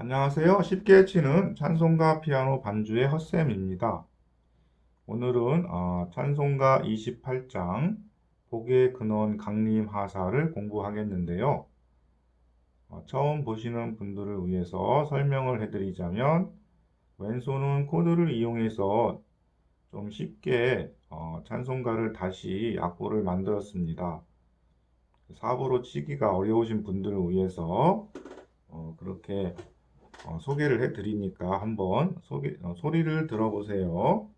안녕하세요. 쉽게 치는 찬송가 피아노 반주의 헛쌤입니다. 오늘은 어, 찬송가 28장 복의 근원 강림 하사를 공부하겠는데요. 어, 처음 보시는 분들을 위해서 설명을 해드리자면 왼손은 코드를 이용해서 좀 쉽게 어, 찬송가를 다시 악보를 만들었습니다. 사부로 치기가 어려우신 분들을 위해서 어, 그렇게 어, 소개를 해 드리니까 한번 소개, 어, 소리를 들어보세요.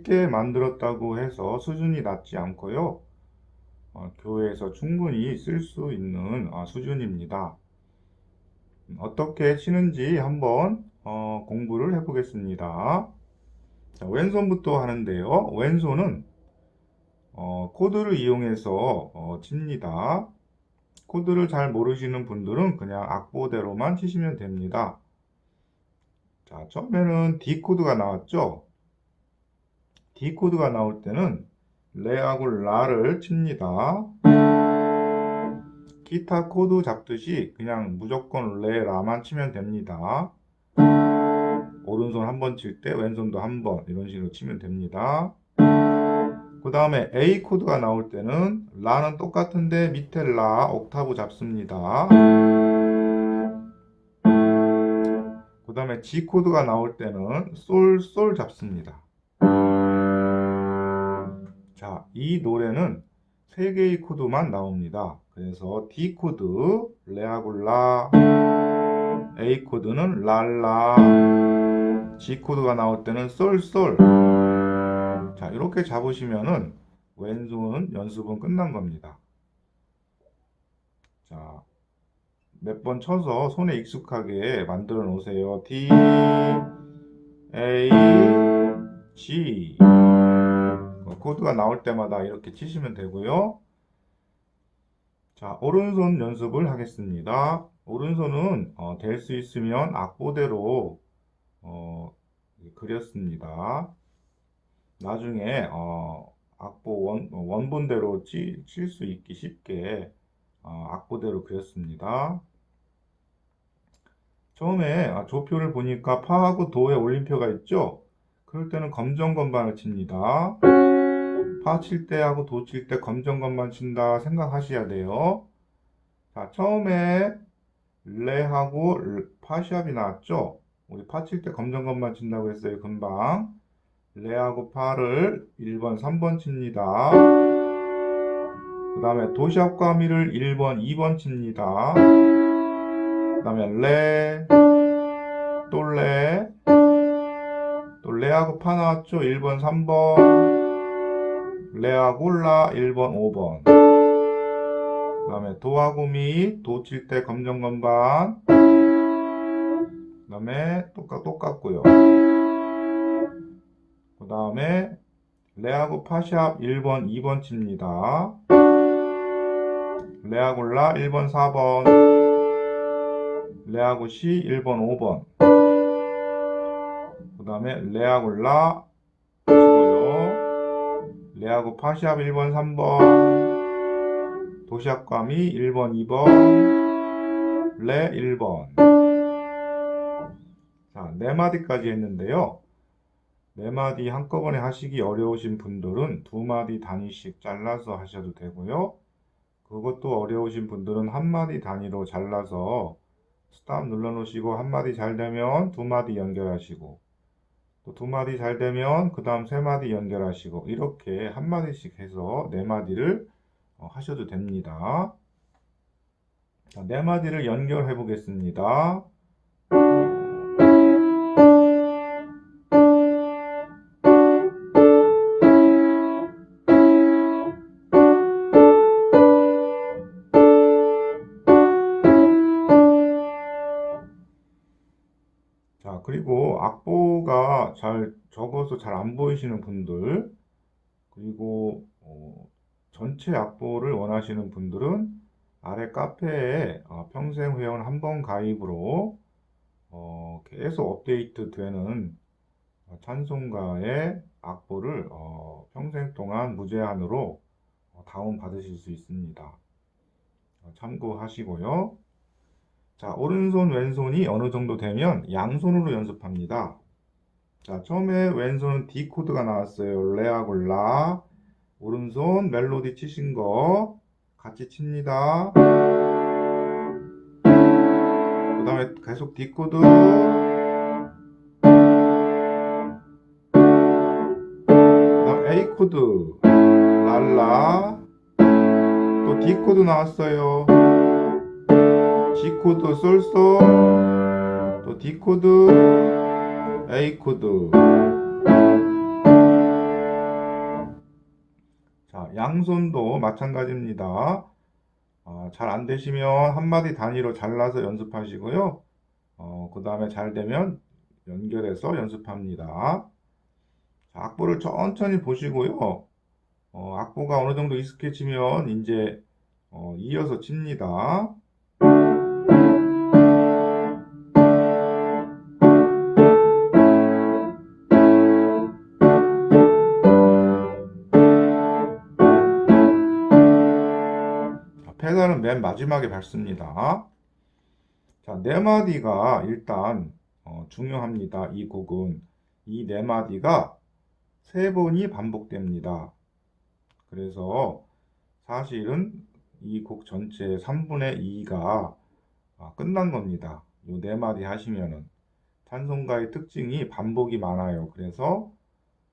쉽게 만들었다고 해서 수준이 낮지 않고요. 어, 교회에서 충분히 쓸 수 있는 아, 수준입니다. 어떻게 치는지 한번 어, 공부를 해보겠습니다. 자, 왼손부터 하는데요. 왼손은 어, 코드를 이용해서 어, 칩니다. 코드를 잘 모르시는 분들은 그냥 악보대로만 치시면 됩니다. 자, 처음에는 D 코드가 나왔죠? D 코드가 나올 때는 레하고 라를 칩니다. 기타 코드 잡듯이 그냥 무조건 레, 라만 치면 됩니다. 오른손 한 번 칠 때 왼손도 한 번 이런 식으로 치면 됩니다. 그 다음에 A 코드가 나올 때는 라는 똑같은데 밑에 라 옥타브 잡습니다. 그 다음에 G 코드가 나올 때는 솔, 솔 잡습니다. 자, 이 노래는 세 개의 코드만 나옵니다. 그래서 D 코드, 레하고 라, A 코드는 랄라, G 코드가 나올 때는 솔, 솔. 자, 이렇게 잡으시면은 왼손 연습은 끝난 겁니다. 자, 몇 번 쳐서 손에 익숙하게 만들어 놓으세요. D, A, G. 어, 코드가 나올 때마다 이렇게 치시면 되고요. 자, 오른손 연습을 하겠습니다. 오른손은 어, 될 수 있으면 악보대로 어, 그렸습니다. 나중에 어, 악보 원, 원본대로 칠 수 있기 쉽게 어, 악보대로 그렸습니다. 처음에 아, 조표를 보니까 파하고 도에 올림표가 있죠? 그럴 때는 검정 건반을 칩니다. 파칠 때 하고 도칠 때 검정 건반 친다 생각하셔야 돼요. 자, 처음에 레하고 파시합이 나왔죠? 우리 파칠 때 검정 건반 친다고 했어요, 금방. 레하고 파를 1번, 3번 칩니다. 그 다음에 도시합과 미를 1번, 2번 칩니다. 그 다음에 레, 또 레, 또 레하고 파 나왔죠? 1번, 3번. 레하고 라 1번, 5번. 그 다음에 도하고 미, 도 칠 때 검정 건반. 그 다음에 똑같, 똑같고요. 그 다음에 레하고 파샵 1번, 2번 칩니다. 레하고 라 1번, 4번. 레하고 시 1번, 5번. 그 다음에 레하고 라 치고요. 레하고 파샵 1번, 3번. 도시락감이 1번, 2번. 레 1번. 자, 네 마디까지 했는데요. 네 마디 한꺼번에 하시기 어려우신 분들은 두 마디 단위씩 잘라서 하셔도 되고요. 그것도 어려우신 분들은 한 마디 단위로 잘라서 스탑 눌러 놓으시고 한 마디 잘 되면 두 마디 연결하시고 또 두 마디 잘 되면 그 다음 세 마디 연결하시고 이렇게 한 마디씩 해서 네 마디를 어, 하셔도 됩니다. 자, 네 마디를 연결해 보겠습니다. 그리고 악보가 잘 적어서 잘 안 보이시는 분들, 그리고 어, 전체 악보를 원하시는 분들은 아래 카페에 어, 평생 회원 한 번 가입으로 어, 계속 업데이트 되는 어, 찬송가의 악보를 어, 평생 동안 무제한으로 어, 다운 받으실 수 있습니다. 어, 참고하시고요. 자, 오른손, 왼손이 어느 정도 되면 양손으로 연습합니다. 자, 처음에 왼손은 D 코드가 나왔어요. 레하고 라. 오른손 멜로디 치신 거 같이 칩니다. 그 다음에 계속 D 코드. A 코드. 랄라. 또 D 코드 나왔어요. G 코드 솔솔 또 D 코드 A 코드. 자 양손도 마찬가지입니다. 아, 잘 안되시면 한마디 단위로 잘라서 연습하시고요. 어, 그 다음에 잘 되면 연결해서 연습합니다. 자, 악보를 천천히 보시고요. 어, 악보가 어느 정도 익숙해지면 이제 어, 이어서 칩니다 맨 마지막에 밟습니다. 자, 네 마디가 일단 어, 중요합니다. 이 곡은 이 네 마디가 세 번이 반복됩니다. 그래서 사실은 이 곡 전체 3분의 2가 아, 끝난 겁니다. 요 네 마디 하시면은 찬송가의 특징이 반복이 많아요. 그래서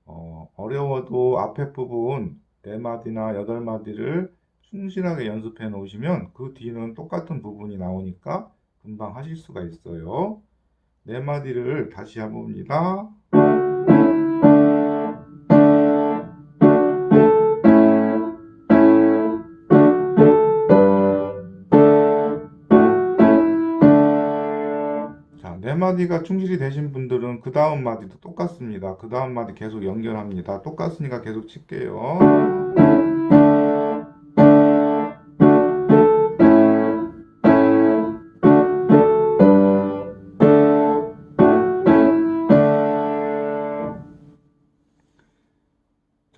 어, 어려워도 앞에 부분 네 마디나 여덟 마디를 충실하게 연습해 놓으시면 그 뒤는 똑같은 부분이 나오니까 금방 하실 수가 있어요. 네 마디를 다시 해봅니다. 자, 네 마디가 충실히 되신 분들은 그 다음 마디도 똑같습니다. 그 다음 마디 계속 연결합니다. 똑같으니까 계속 칠게요.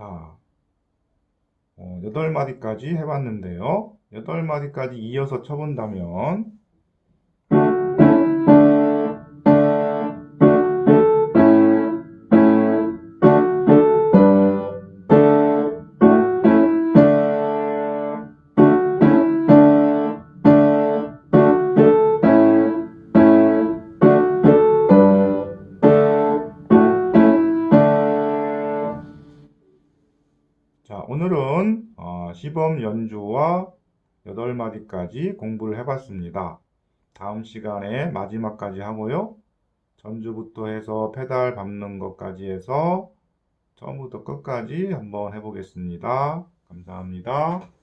자, 어, 8마디까지 해봤는데요. 8마디까지 이어서 쳐본다면 시범 연주와 8마디까지 공부를 해봤습니다. 다음 시간에 마지막까지 하고요. 전주부터 해서 페달 밟는 것까지 해서 처음부터 끝까지 한번 해보겠습니다. 감사합니다.